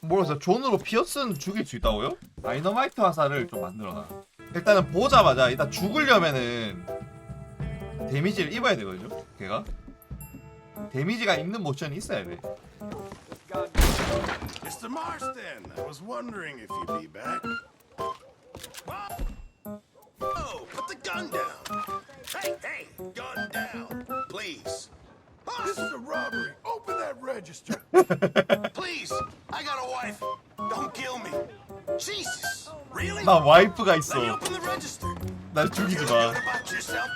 모르겠어 존으로 피어스는 죽일 수 있다고요? 다이너마이트 화살을 좀 만들어놔 일단은 보자마자 일단 죽으려면은 데미지를 입어야 되거든요 걔가 데미지가 입는 모션이 있어야 돼 Mr. Marston, I was wondering if you'd be back. Oh, put the gun down. Hey, hey, gun down, please. This is a robbery. Open that register. please, I got a wife. Don't kill me. Jesus, really? 나 와이프가 Let me 있어 open the register. 날 죽이지 마 about yourself?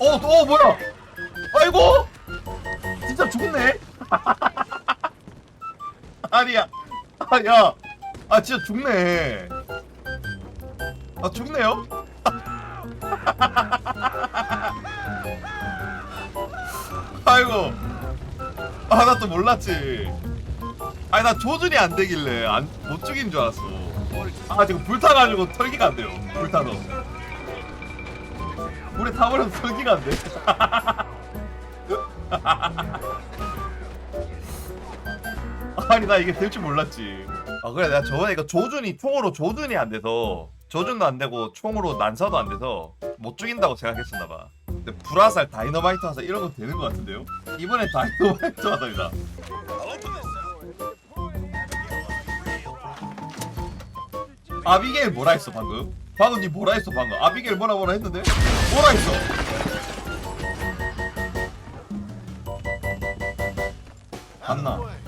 어, 어 뭐야? 아이고, 진짜 죽네. 아니야, 아, 야, 아 진짜 죽네. 아 죽네요? 아이고, 아 나 또 몰랐지. 아니 나 조준이 안 되길래 안, 못 죽인 줄 알았어. 아 지금 불타가지고 털기가 안 돼요. 불타서. 물에 타버려서 설기가 안 돼. 아니 나 이게 될 줄 몰랐지. 아 그래 내가 저번에 이거 조준이 총으로 조준이 안 돼서 조준도 안 되고 총으로 난사도 안 돼서 못 죽인다고 생각했었나 봐. 근데 불화살, 다이너마이트 화살 이런 거 되는 것 같은데요? 이번에 다이너마이트 화살이다. 아비게일 뭐라 했어 방금? 방금 니 뭐라 했어 방금? 아비게일 뭐라 뭐라 했는데? 뭐라 했어? 안나.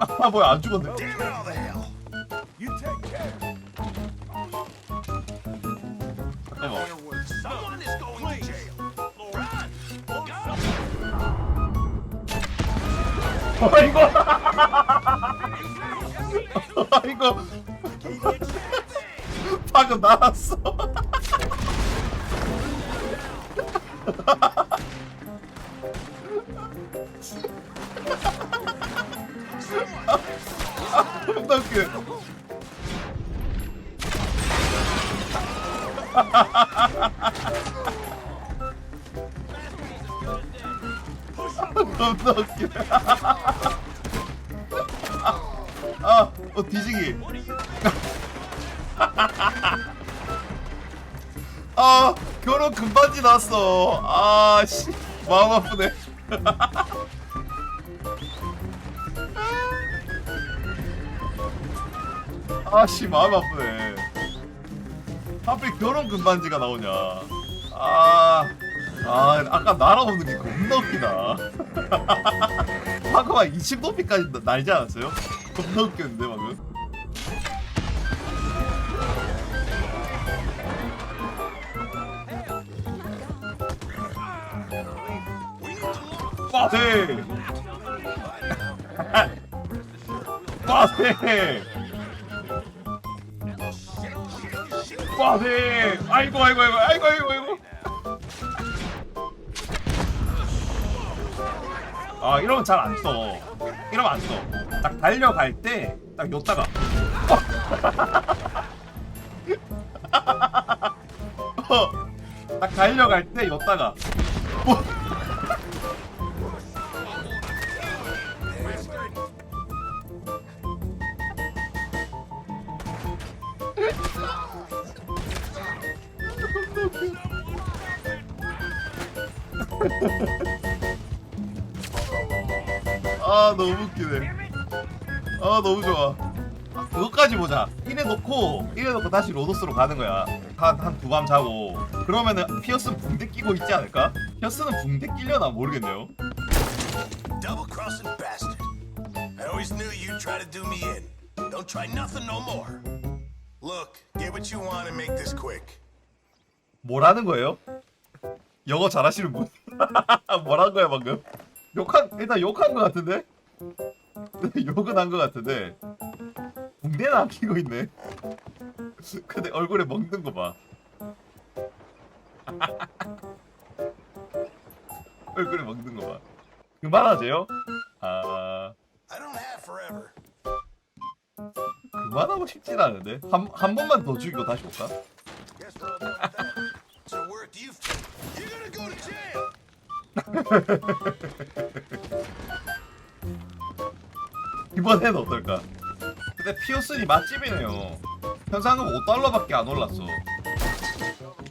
아 뭐야 안 죽었네. 잠깐만. Jail. Run! 아이고. 아이고. 방금 나왔어. 존나 웃겨. 아, 어 뒤지기. 아, 결혼 금반지 났어. 아, 씨, 마음 아프네. 아, 씨, 마음 아프네. 하필 결혼 금반지가 나오냐. 아, 아, 아까 날아오는 게 겁나 웃기다. 방금 한 20높이까지 날지 않았어요? 겁나 웃겼는데 방금 빠세 빠세 빠세 아이고 아이고 아이고 아이고 아이고 아이고 아 이러면 잘 안 써. 이러면 안 써. 딱 달려갈 때 딱 요다가 어, 딱 달려갈 때 요다가 어. 아 너무 웃기네. 아 너무 좋아. 그것까지 보자. 이래 놓고 이래 놓고 다시 로도스로 가는 거야. 한 한 두 밤 자고. 그러면은 피어스는 붕대 끼고 있지 않을까? 피어스는 붕대 끼려나 모르겠네요. Double crossing bastard. I always knew you'd try to do me in. Don't try nothing no more. Look, get what you want and make this quick. 뭐라는 거예요? 영어 잘하시는 분? 뭐라는 거야 방금? 욕한 일단 욕한 거 같은데? 욕은 한 거 같은데 붕대는 안 끼고 있네. 근데 얼굴에 먹는 거 봐. 얼굴에 먹는 거 봐. 그만하세요? 아. 그만하고 싶진 않은데 한, 한 번만 더 죽이고 다시 올까? 이번엔 어떨까? 근데 피어슨이 맛집이네요 현상금 5달러밖에 안 올랐어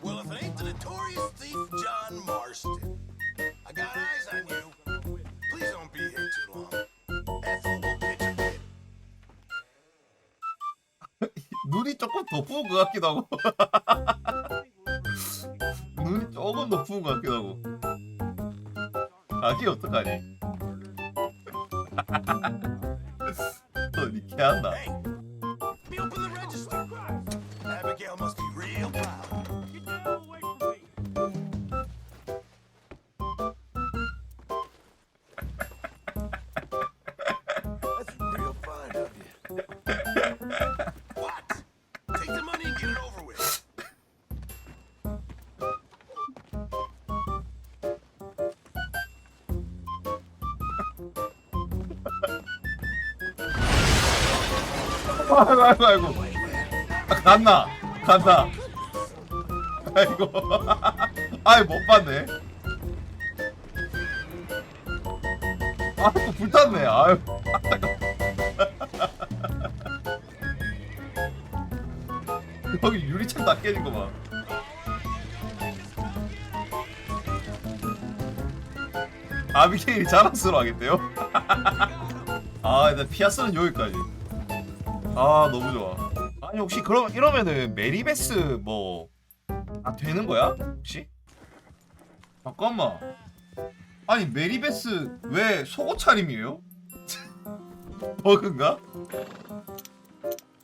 Well, if it ain't the notorious thief John Marston, I got eyes on you. Please don't be here too long. Ethel will pitch a bid. 눈이 조금 더 부은 것 같기도 하고 눈이 조금 더 부은 것 같기도 하고 아기 어떡하니 너니 개한다 Hey, 아이고. 아이고 아이고 아, 갔나 갔나 아이고. 아이 못 봤네. 아또 불탔네. 아유. 여기 유리창 다 깨진 거봐. 아비게일이 자랑스러워하겠대요? 아 일단 피아스는 여기까지 아 너무 좋아. 아니 혹시 그럼 이러면은 메리베스 뭐 아 되는 거야? 혹시? 잠깐만. 아니 메리베스 왜 속옷 차림이에요? 버그인가?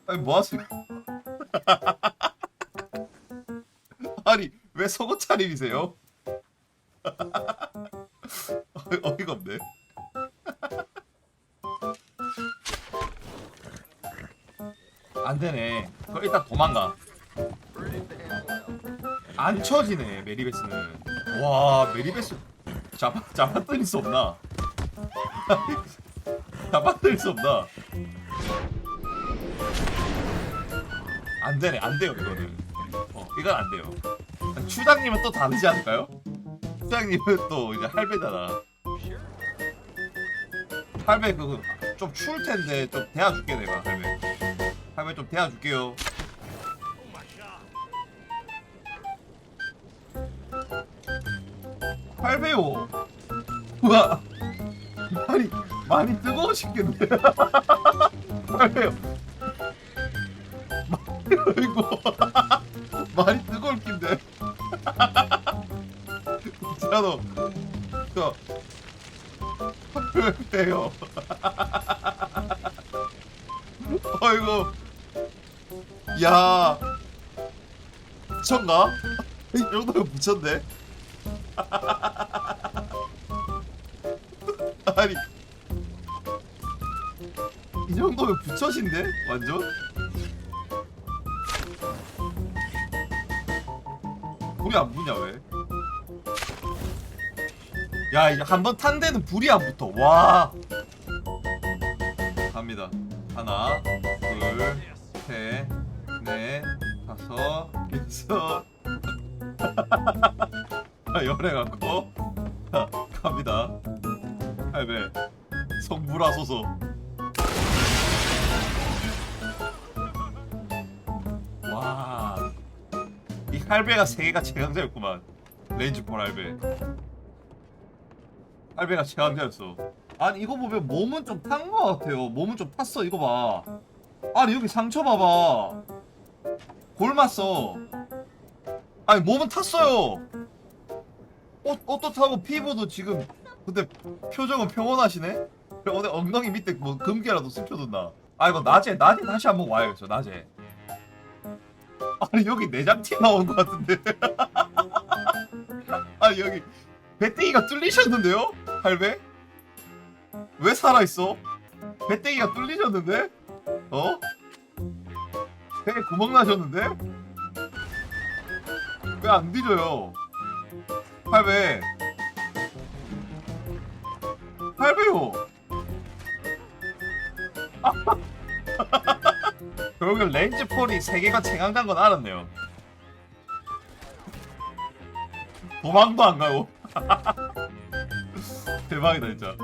아니 뭐 하세요? 아니 왜 속옷 차림이세요? 어이가 없네. 되네. 그럼 일단 도망가. 안 쳐지네 메리베스는. 와 메리베스 잡아 잡아뜨릴 수 없나? 잡아뜨릴 수 없나? 안 되네 안 돼요 이거는. 어 이건 안 돼요. 추장님은 또 다르지 않을까요? 추장님은 또 이제 할배잖아. 할배 그거 좀 추울 텐데 좀 대화줄게 내가 할배. 할배 좀 대화줄게요. 할배요. 우와. 많이 많이 뜨거우시겠네. 할배요. 아이고 많이 뜨거울 낀데. 진짜로 저 할배요. 아이고 야. 미쳤나? 이 정도면 미쳤네. 아니. 이 정도면 부처신데? 완전? 불이 안 붙냐 왜? 야 이게 한번 탄 데는 불이 안 붙어. 와. 갑니다. 하나 둘셋 넷 다섯 여섯 아, 열해갖고. 자, 갑니다. 할배 성불하소서. 와이 할배가 세계가 최강자였구만. 레인지폰 할배. 할배가 최강자였어. 아니 이거 보면 몸은 좀 탄 거 같아요. 몸은 좀 탔어 이거 봐. 아니 여기 상처 봐봐 골 맞어 아니 몸은 탔어요 옷, 옷도 타고 피부도 지금 근데 표정은 평온하시네? 어디 엉덩이 밑에 뭐 금괴라도 스쳐뒀나 아 이거 낮에 낮에 다시 한번 와야겠어 낮에 아니 여기 내장티 나온 것 같은데 아니 여기 배때기가 뚫리셨는데요? 할배? 왜 살아있어? 배때기가 뚫리셨는데? 어? 배에 구멍 나셨는데? 왜 안 뒤져요? 할배 할배요 결국에 렌즈 폴이 세계관 최강자인 건 알았네요. 도망도 안 가고. 대박이다 진짜.